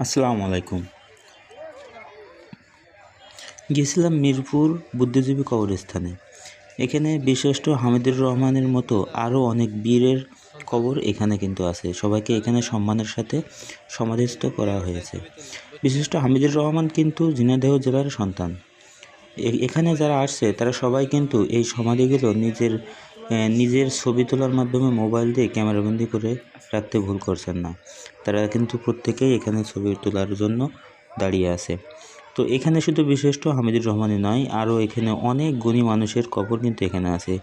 আসসালামু আলাইকুম। গেছিলাম মিরপুর বুদ্ধিজীবী কবরস্থানে। এখানে বিশিষ্ট হামিদুর রহমানের মতো আরও অনেক বীরের কবর এখানে কিন্তু আছে। সবাইকে এখানে সম্মানের সাথে সমাধিস্থ করা হয়েছে। বিশিষ্ট হামিদুর রহমান কিন্তু ঝিনাইদহ জেলার সন্তান। এখানে যারা আসছে, তারা সবাই কিন্তু এই সমাধিগুলো নিজের নিজের ছবি তোলার মাধ্যমে মোবাইল দিয়ে ক্যামেরাবন্দি করে রাখতে ভুল করছেন না। তারা কিন্তু প্রত্যেকেই এখানে ছবি তোলার জন্য দাঁড়িয়ে আছে। তো এখানে শুধু বিশিষ্ট হামিদুর রহমানই নয়, আরও এখানে অনেক গুণী মানুষের কবর কিন্তু এখানে আছে।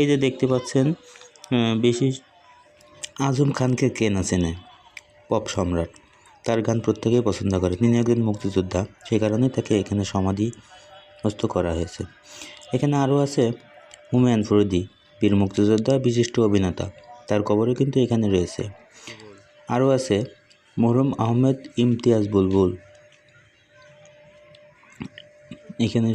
এই যে দেখতে পাচ্ছেন বেশি আজম খানকে কে না পপ সম্রাট। তার গান প্রত্যেকেই পছন্দ করে। তিনি একজন মুক্তিযোদ্ধা। সেই কারণে তাকে এখানে সমাধি করা হয়েছে। এখানে আরও আছে হুমায়ুন ফরিদি। বীর মুক্তিযোদ্ধা বিশিষ্ট অভিনেতা। তার কবরও কিন্তু এখানে রয়েছে। আরও আছে মোহরম আহমেদ ইমতিয়াজ বুলবুল। এখানে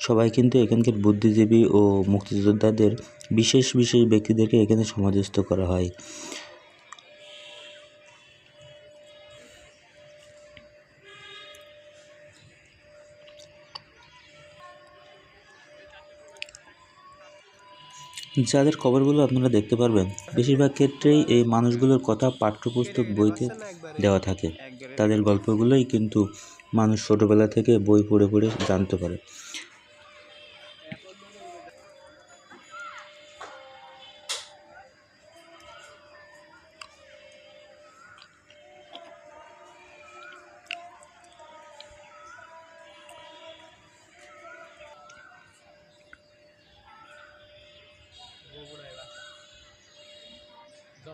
সবাই কিন্তু এখানকার বুদ্ধিজীবী ও মুক্তিযোদ্ধাদের বিশেষ বিশেষ ব্যক্তিদেরকে এখানে সমাধিস্থ করা হয়। যাদের খবরগুলো আপনারা দেখতে পারবেন, বেশিরভাগ ক্ষেত্রেই এই মানুষগুলোর কথা পাঠ্যপুস্তক বইতে দেওয়া থাকে। তাদের গল্পগুলোই কিন্তু মানুষ ছোটোবেলা থেকে বই পড়ে পড়ে জানতে পারে।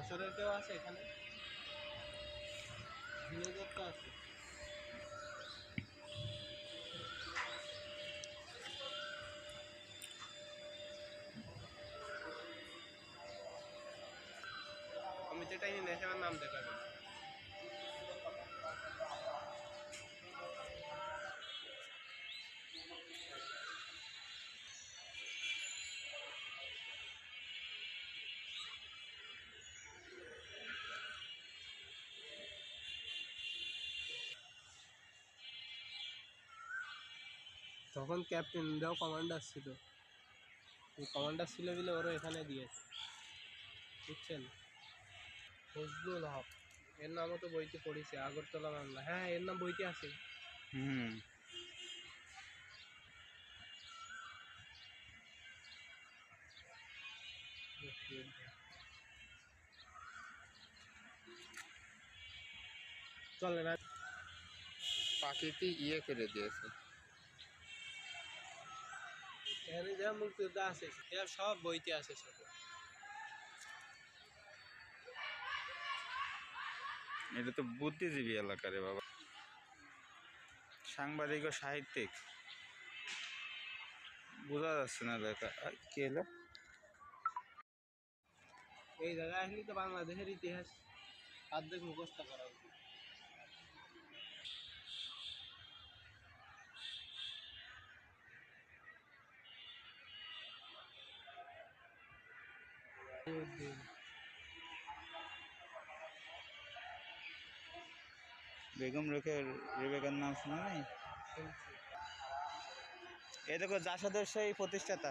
যশোরের কেউ আছে এখানে? ঝিনাইদহ তো আছে। আমি যেটা নিয়ে নেশার নাম দেখাবে তখন ক্যাপ্টেন ক্যাপ্টেনরাও কমান্ডার ছিল। এই কমান্ডার ছিল বলে ওরা এখানে দিয়েছে। বুঝছেন? ফজলুল হক এর নামও তো বইতে পড়েছে আগরতলা বাংলা। হ্যাঁ এর নাম বইতে আছে। হুম। চলে না পাখিটি ইয়ে করে দিয়েছে। এখানে যা মুক্তিযোদ্ধা আছে এরা সব বইতে আছে সব। এটা তো বুদ্ধিজীবী এলাকা রে বাবা। সাংবাদিক ও সাহিত্যিক। বোঝা যাচ্ছে না আর কি এলো এই জায়গায় আসলে তো বাংলাদেশের ইতিহাস অর্ধেক মুখস্থ করা উচিত। বেগম রেখে রেবেকার নাম শোনা নেই এ দেখো জাসাদের সেই প্রতিষ্ঠাতা।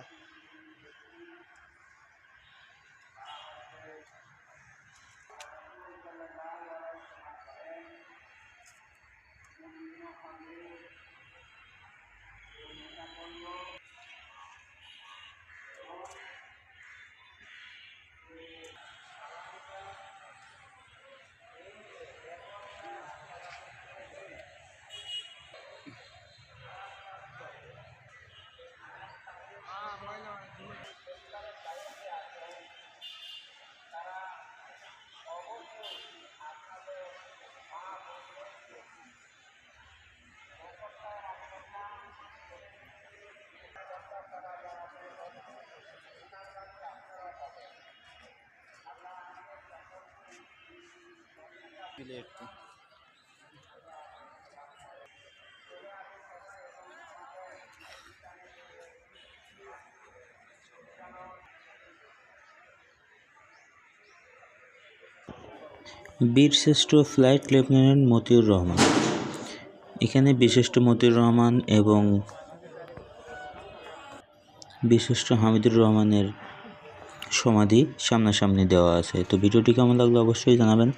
দিলে একটু। বীরশ্রেষ্ঠ ফ্লাইট লেফটেন্যান্ট মতিউর রহমান। এখানে বিশিষ্ট মতিউর রহমান এবং বিশিষ্ট হামিদুর রহমানের সমাধি সামনাসামনি দেওয়া আছে। তো ভিডিওটি কেমন লাগল অবশ্যই জানাবেন।